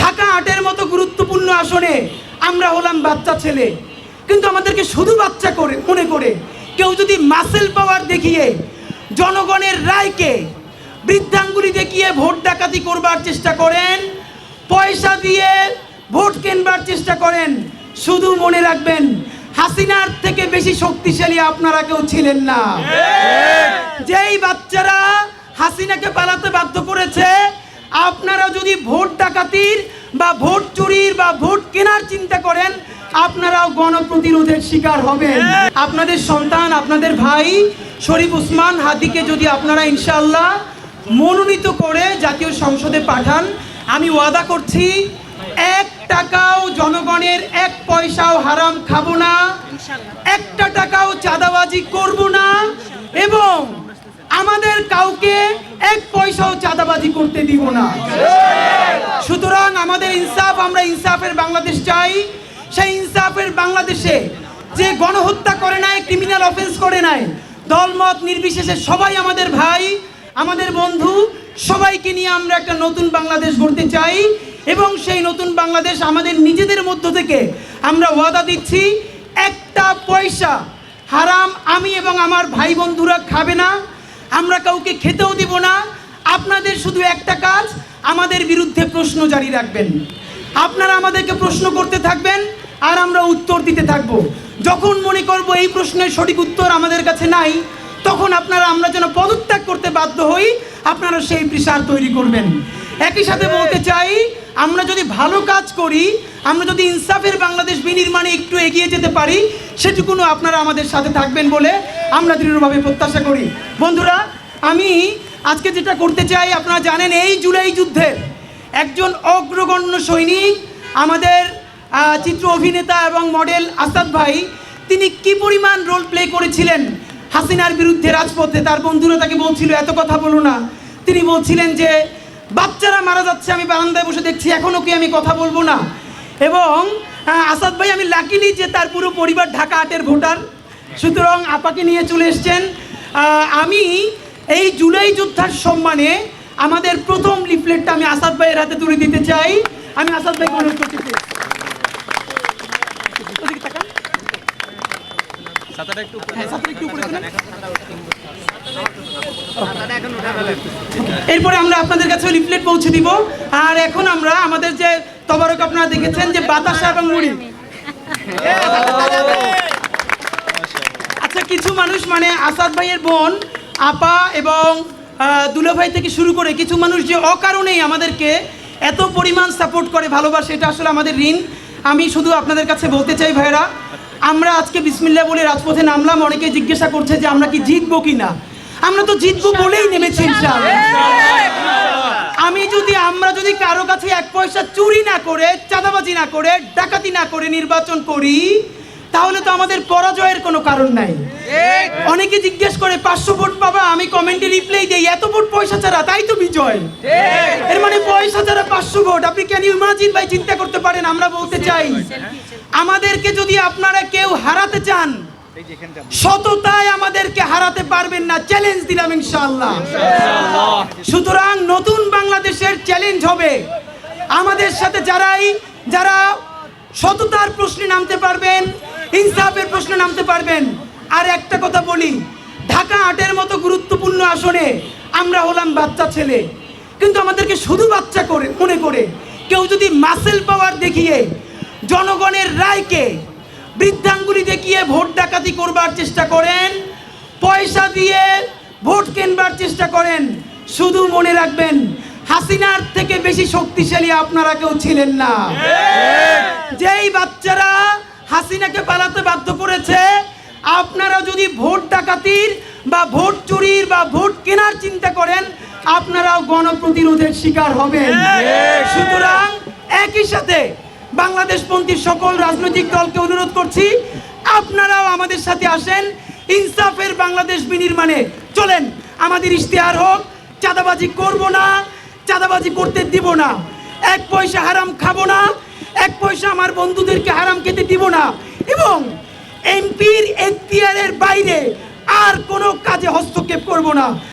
ঢাকা আটের মতো গুরুত্বপূর্ণ আসনে আমরা হলাম বাচ্চা ছেলে। কিন্তু আমাদেরকে শুধু বাচ্চা করে মনে করে কেউ যদি মাসেল পাওয়ার দেখিয়ে জনগণের রায়কে বৃদ্ধাঙ্গুলি দেখিয়ে ভোট ডাকাতি করবার চেষ্টা করেন পয়সা দিয়ে ভোট কেনবার চেষ্টা করেন শুধু মনে রাখবেন হাসিনার থেকে বেশি শক্তিশালী আপনারা কেউ ছিলেন না। যেই বাচ্চারা হাসিনাকে পালাতে বাধ্য করেছে আপনারা যদি ভোট ডাকাতির বা ভোট চুরির বা ভোট কেনার চিন্তা করেন আপনারাও গণপ্রতিরোধের শিকার হবেন। আপনাদের সন্তান আপনাদের ভাই শরীফ উসমান হাদিকে যদি আপনারা ইনশাল্লাহ মনোনীত করে জাতীয় সংসদে পাঠান আমি ওয়াদা করছি এক টাকাও জনগণের এক পয়সাও হারাম খাব না। একটা টাকাও চাঁদাবাজি করব না। এবং আমাদের কাউকে এক পয়সাও চাঁদাবাজি করতে দিব না। সুতরাং আমাদের ইনসাফ, আমরা ইনসাফের বাংলাদেশ চাই। সেই ইনসাফের বাংলাদেশে যে গণহত্যা করে নাই ক্রিমিনাল অফেন্স করে নাই, দলমত নির্বিশেষে সবাই আমাদের ভাই, আমাদের বন্ধু, সবাইকে নিয়ে আমরা একটা নতুন বাংলাদেশ গড়তে চাই এবং সেই নতুন বাংলাদেশ আমাদের নিজেদের মধ্য থেকে আমরা ওয়াদা দিচ্ছি, একটা পয়সা হারাম আমি এবং আমার ভাই বন্ধুরা খাবে না। আমরা কাউকে খেতেও দিব না। আপনাদের শুধু একটা কাজ, আমাদের বিরুদ্ধে প্রশ্ন জারি রাখবেন। আপনারা আমাদেরকে প্রশ্ন করতে থাকবেন আর আমরা উত্তর দিতে থাকব। যখন মনে করব এই প্রশ্নের সঠিক উত্তর আমাদের কাছে নাই, তখন আপনারা আমরা যেন পদত্যাগ করতে বাধ্য হই, আপনারা সেই প্রেশার তৈরি করবেন। একই সাথে বলতে চাই, আমরা যদি ভালো কাজ করি, আমরা যদি ইনসাফের বাংলাদেশ বিনির্মাণে একটু এগিয়ে যেতে পারি সেটুকুনো আপনারা আমাদের সাথে থাকবেন বলে আমরা দৃঢ়ভাবে প্রত্যাশা করি। বন্ধুরা আমি আজকে যেটা করতে চাই, আপনারা জানেন এই জুলাই যুদ্ধের একজন অগ্রগণ্য সৈনিক, আমাদের চিত্র অভিনেতা এবং মডেল আসাদ ভাই, তিনি কি পরিমাণ রোল প্লে করেছিলেন হাসিনার বিরুদ্ধে রাজপথে? তার বন্ধুরা তাকে বলছিল, এত কথা বলো না। তিনি বলছিলেন যে, বাচ্চারা মারা যাচ্ছে, আমি বারান্দায় বসে দেখছি এখনও কি আমি কথা বলব না? এবং আসাদ ভাই, আমি লাকিলি যে তার পুরো পরিবার ঢাকা আটের ভোটার। সুতরাং আপাকে নিয়ে চলে এসছেন। আমি এই জুলাই যোদ্ধার সম্মানে আমাদের প্রথম লিফলেটটা আমি আসাদ ভাইয়ের হাতে তুলে দিতে চাই। আমি আসাদ ভাইকে অনুরোধ করতে চাই। হ্যাঁ। এরপরে আমরা আপনাদের কাছে লিফলেট পৌঁছে দিব। আর এখন আমরা আমাদের যে তবারক আপনারা দেখেছেন যে বাতাসা এবং মুড়ি। আচ্ছা কিছু মানুষ মানে আসাদ ভাইয়ের বোন আপা এবং আহ, দুলা ভাই থেকে শুরু করে কিছু মানুষ যে অকারণেই আমাদেরকে এত পরিমাণ সাপোর্ট করে ভালোবাসে এটা আসলে আমাদের ঋণ। আমি শুধু আপনাদের কাছে বলতে চাই ভাইরা আমরা আজকে বিসমিল্লা বলে রাজপথে নামলাম। অনেকে জিজ্ঞাসা করছে যে আমরা কি জিতবো কি না আমরা তো জিতবো বলেই নেমেছি আমি যদি আমরা যদি কারও কাছে এক পয়সা চুরি না করে চাঁদাবাজি না করে ডাকাতি না করে নির্বাচন করি তাহলে তো আমাদের পরাজয়ের কোনো কারণ নাই। অনেকে জিজ্ঞেস করে পাঁচশো ভোট পাবা আমি কমেন্টে রিপ্লাই দেই এত ভোট পয়সা ছাড়া তাই তো বিজয়। এর মানে পয়সা ছাড়া পাঁচশো ভোট আপনি কেন ইমাজিন ভাই চিন্তা করতে পারেন আমরা বলতে চাই আমাদেরকে যদি আপনারা কেউ হারাতে চান সততায় আমাদেরকে হারাতে পারবেন না চ্যালেঞ্জ দিলাম ইনশাআল্লাহ। সুতরাং নতুন বাংলাদেশের চ্যালেঞ্জ হবে। আমাদের সাথে যারাই যারা সততার প্রশ্নে নামতে পারবেন ইনসাফের প্রশ্নে নামতে পারবেন। আর একটা কথা বলি ঢাকা আটের মতো গুরুত্বপূর্ণ আসনে আমরা হলাম বাচ্চা ছেলে। কিন্তু আমাদেরকে শুধু বাচ্চা করে মনে করে কেউ যদি মাসেল পাওয়ার দেখিয়ে জনগণের রায়কে বৃদ্ধাঙ্গুলি দেখিয়ে ভোট ডাকাতি করবার চেষ্টা করেন পয়সা দিয়ে ভোট কেনবার চেষ্টা করেন শুধু মনে রাখবেন হাসিনার থেকে বেশি শক্তিশালী আপনারা কেউ ছিলেন না। যেই বাচ্চারা হাসিনাকে পালাতে বাধ্য করেছে। আপনারা যদি ভোট ডাকাতির বা ভোট চুরির বা ভোট কেনার চিন্তা করেন আপনারাও গণপ্রতিরোধের শিকার হবেন। সুতরাং একই সাথে বাংলাদেশপন্থী সকল রাজনৈতিক দলকে অনুরোধ করছি আপনারাও আমাদের সাথে আসেন ইনসাফের বাংলাদেশ বিনির্মাণে চলেন। আমাদের ইশতেহার হোক চাঁদাবাজি করব না চাঁদাবাজি করতে দিব না। এক পয়সা হারাম খাব না এক পয়সা আমার বন্ধুদেরকে হারাম খেতে দিব না। এবং এমপির এখতিয়ারের বাইরে আর কোনো কাজে হস্তক্ষেপ করব না।